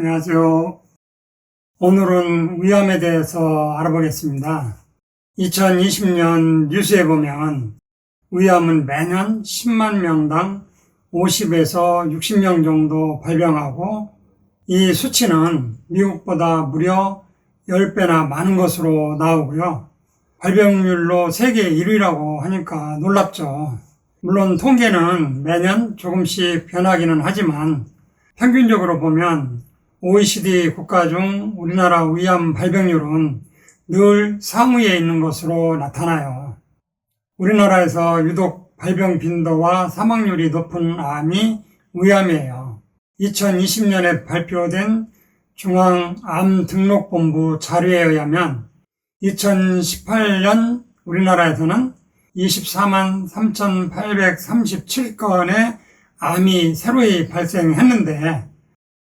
안녕하세요. 오늘은 위암에 대해서 알아보겠습니다. 2020년 뉴스에 보면 위암은 매년 10만 명당 50에서 60명 정도 발병하고 이 수치는 미국보다 무려 10배나 많은 것으로 나오고요. 발병률로 세계 1위라고 하니까 놀랍죠. 물론 통계는 매년 조금씩 변하기는 하지만 평균적으로 보면 OECD 국가 중 우리나라 위암 발병률은 늘 상위에 있는 것으로 나타나요. 우리나라에서 유독 발병 빈도와 사망률이 높은 암이 위암이에요. 2020년에 발표된 중앙암등록본부 자료에 의하면 2018년 우리나라에서는 24만 3,837건의 암이 새로이 발생했는데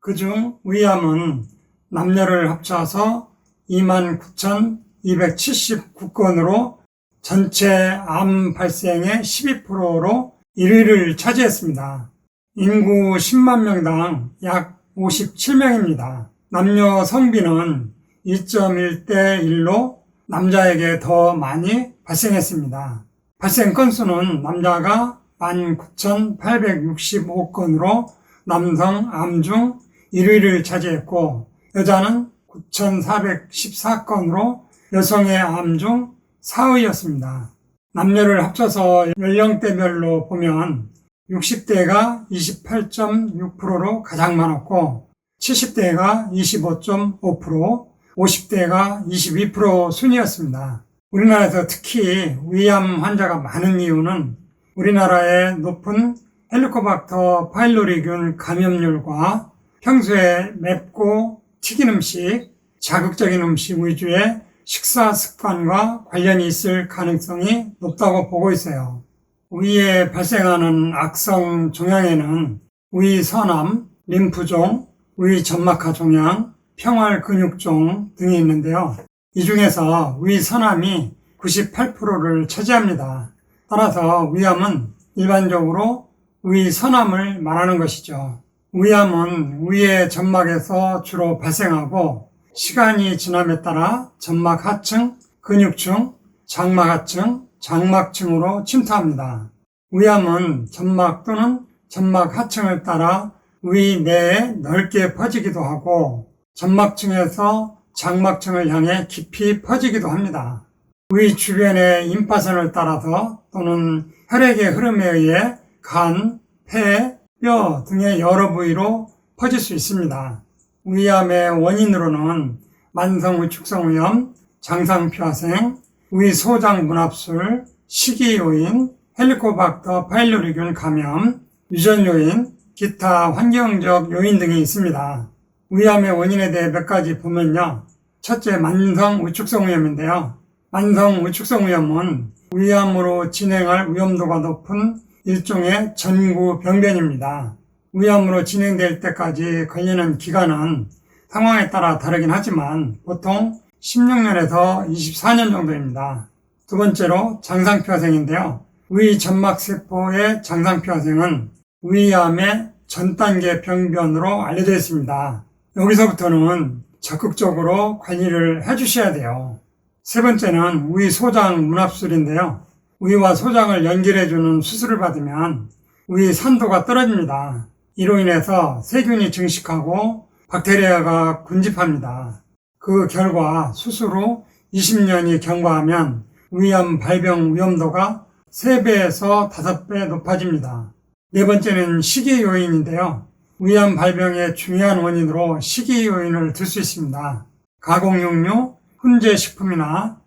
그중 위암은 남녀를 합쳐서 29,279건으로 전체 암 발생의 12%로 1위를 차지했습니다. 인구 10만 명당 약 57명입니다. 남녀 성비는 2.1대 1로 남자에게 더 많이 발생했습니다. 발생 건수는 남자가 19,865건으로 남성 암 중 1위를 차지했고 여자는 9,414건으로 여성의 암 중 4위였습니다. 남녀를 합쳐서 연령대별로 보면 60대가 28.6%로 가장 많았고 70대가 25.5%, 50대가 22% 순이었습니다. 우리나라에서 특히 위암 환자가 많은 이유는 우리나라의 높은 헬리코박터 파일로리균 감염률과 평소에 맵고 튀긴 음식, 자극적인 음식 위주의 식사 습관과 관련이 있을 가능성이 높다고 보고 있어요. 위에 발생하는 악성 종양에는 위 선암, 림프종, 위 점막하 종양, 평활 근육종 등이 있는데요. 이 중에서 위 선암이 98%를 차지합니다. 따라서 위암은 일반적으로 위 선암을 말하는 것이죠. 위암은 위의 점막에서 주로 발생하고 시간이 지남에 따라 점막 하층, 근육층, 장막 하층, 장막층으로 침투합니다. 위암은 점막 또는 점막 하층을 따라 위 내에 넓게 퍼지기도 하고 점막층에서 장막층을 향해 깊이 퍼지기도 합니다. 위 주변의 임파선을 따라서 또는 혈액의 흐름에 의해 간, 폐, 뼈 등의 여러 부위로 퍼질 수 있습니다. 위암의 원인으로는 만성 위축성 위염, 장상표화생, 위소장 문합술, 식이 요인, 헬리코박터 파일로리균 감염, 유전 요인, 기타 환경적 요인 등이 있습니다. 위암의 원인에 대해 몇 가지 보면요. 첫째, 만성 위축성 위염인데요. 만성 위축성 위염은 위암으로 진행할 위험도가 높은 일종의 전구 병변입니다. 위암으로 진행될 때까지 걸리는 기간은 상황에 따라 다르긴 하지만 보통 16년에서 24년 정도입니다. 두 번째로 장상표화생인데요. 위 점막세포의 장상표화생은 위암의 전 단계 병변으로 알려져 있습니다. 여기서부터는 적극적으로 관리를 해주셔야 돼요. 세 번째는 위 소장 문합술인데요. 위와 소장을 연결해주는 수술을 받으면 위 산도가 떨어집니다. 이로 인해서 세균이 증식하고 박테리아가 군집합니다. 그 결과 수술 후 20년이 경과하면 위암 발병 위험도가 3배에서 5배 높아집니다. 네 번째는 식이 요인인데요. 위암 발병의 중요한 원인으로 식이 요인을 들 수 있습니다. 가공육류, 훈제 식품이나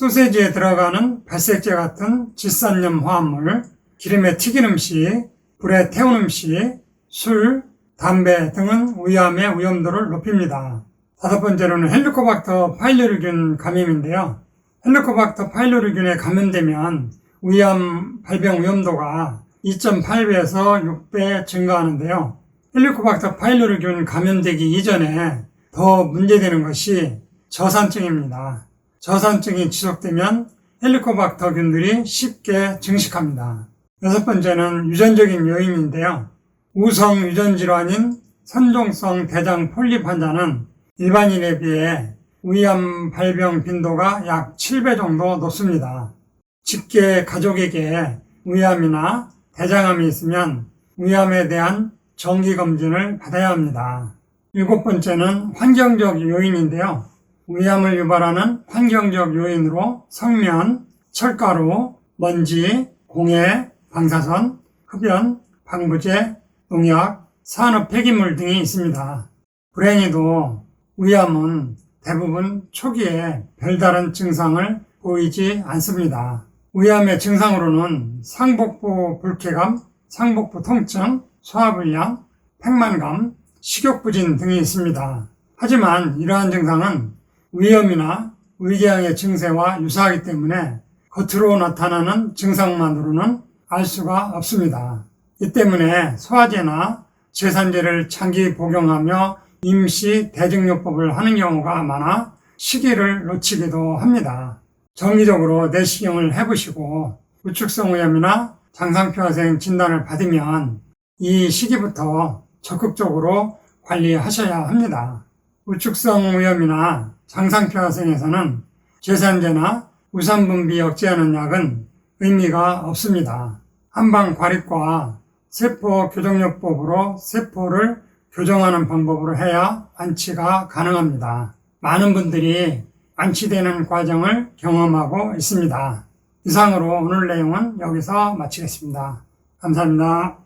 소세지에 들어가는 발색제 같은 질산염 화합물, 기름에 튀긴 음식, 불에 태운 음식, 술, 담배 등은 위암의 위험도를 높입니다. 다섯 번째로는 헬리코박터 파일로리균 감염인데요. 헬리코박터 파일로리균에 감염되면 위암 발병 위험도가 2.8배에서 6배 증가하는데요. 헬리코박터 파일로리균 감염되기 이전에 더 문제되는 것이 저산증입니다. 저산증이 지속되면 헬리코박터균들이 쉽게 증식합니다. 여섯 번째는 유전적인 요인인데요. 우성 유전 질환인 선종성 대장 폴립 환자는 일반인에 비해 위암 발병 빈도가 약 7배 정도 높습니다. 직계 가족에게 위암이나 대장암이 있으면 위암에 대한 정기 검진을 받아야 합니다. 일곱 번째는 환경적 요인인데요. 위암을 유발하는 환경적 요인으로 성면, 철가루, 먼지, 공해, 방사선, 흡연, 방부제, 농약, 산업 폐기물 등이 있습니다. 불행히도 위암은 대부분 초기에 별다른 증상을 보이지 않습니다. 위암의 증상으로는 상복부 불쾌감, 상복부 통증, 소화불량, 팽만감, 식욕부진 등이 있습니다. 하지만 이러한 증상은 위염이나 위궤양의 증세와 유사하기 때문에 겉으로 나타나는 증상만으로는 알 수가 없습니다. 이 때문에 소화제나 제산제를 장기 복용하며 임시 대증요법을 하는 경우가 많아 시기를 놓치기도 합니다. 정기적으로 내시경을 해보시고 우측성 위염이나 장상표화생 진단을 받으면 이 시기부터 적극적으로 관리하셔야 합니다. 우측성 위염이나 장상표화생에서는 제산제나 우산분비 억제하는 약은 의미가 없습니다. 한방 과립과 세포 교정요법으로 세포를 교정하는 방법으로 해야 완치가 가능합니다. 많은 분들이 완치되는 과정을 경험하고 있습니다. 이상으로 오늘 내용은 여기서 마치겠습니다. 감사합니다.